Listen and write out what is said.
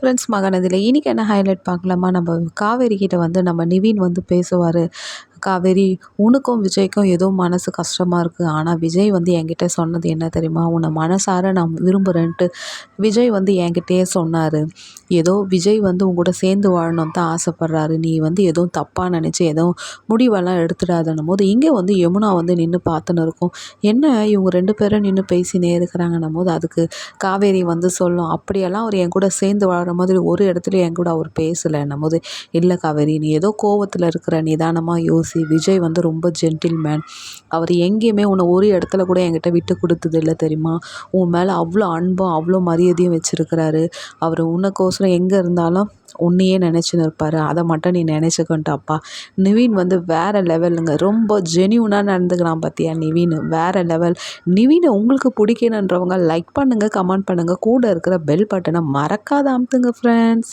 Friends மகனதில் இன்றைக்கி என்ன highlight பார்க்கலாமா? நம்ம காவேரி கிட்ட வந்து நம்ம நிவின் வந்து பேசுவார். காவேரி உனக்கும் விஜய்க்கும் ஏதோ மனசு கஷ்டமாக இருக்குது ஆனால் விஜய் வந்து என்கிட்ட சொன்னது என்ன தெரியுமா? உன்னை மனசார நான் விரும்புகிறேன்ட்டு விஜய் வந்து என்கிட்டயே சொன்னார். ஏதோ விஜய் வந்து உங்கூட சேர்ந்து வாழணும் தான் ஆசைப்பட்றாரு. நீ வந்து எதுவும் தப்பாக நினச்சி எதுவும் முடிவெல்லாம் எடுத்துடாதன்னும் போது இங்கே வந்து யமுனா வந்து நின்று பார்த்துன்னு இருக்கும். என்ன இவங்க ரெண்டு பேரும் நின்று பேசினே இருக்கிறாங்கன்னும் போது அதுக்கு காவேரி வந்து சொல்லும். அப்படியெல்லாம் அவர் என் கூட சேர்ந்து வாழ்கிற மாதிரி ஒரு இடத்துலையும் என் கூட அவர் பேசலைன்னும் போது இல்லை காவேரி நீ ஏதோ கோவத்தில் இருக்கிற நிதானமாக யோசி விஜய் வந்து ரொம்ப ஜென்டில்மேன் அவர் எங்கேயுமே உன்னை ஒரு இடத்துல கூட என்கிட்ட விட்டு கொடுத்தது இல்லை தெரியுமா? உன் மேலே அவ்வளோ அன்பும் அவ்வளோ மரியாதையும் வச்சுருக்கிறாரு. அவர் உனக்கோசரம் எங்கே இருந்தாலும் உன்னையே நினச்சின்னு இருப்பார். அதை மட்டும் நீ நினச்சிக்கன்ட்டாப்பா நிவீன் வந்து வேறு லெவலுங்க ரொம்ப ஜெனியூனாக நடந்துக்கிறான் பார்த்தியா நிவீன். வேறு லெவல் நிவினை உங்களுக்கு பிடிக்கணுன்றவங்க லைக் பண்ணுங்கள் கமெண்ட் பண்ணுங்கள் கூட இருக்கிற பெல் பட்டனை மறக்காத அமுத்துங்க ஃப்ரெண்ட்ஸ்